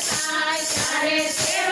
I got it.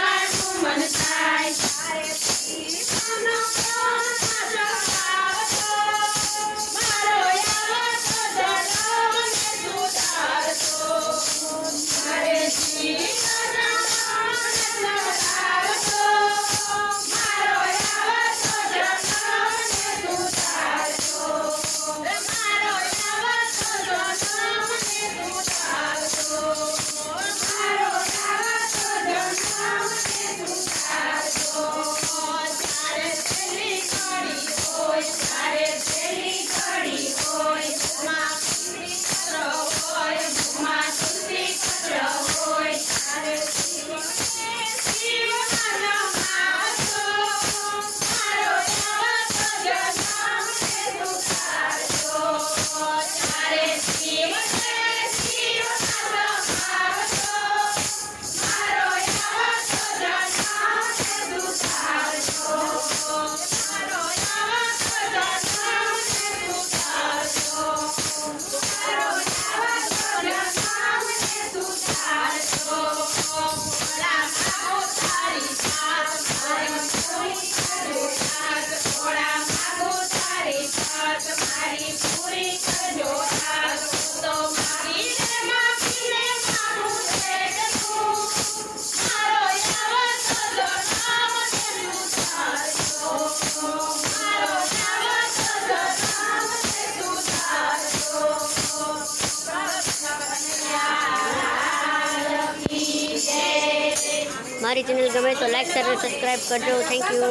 અમારી channel ગમે તો લાઈક શેર સબસ્ક્રાઈબ કરજો. Thank you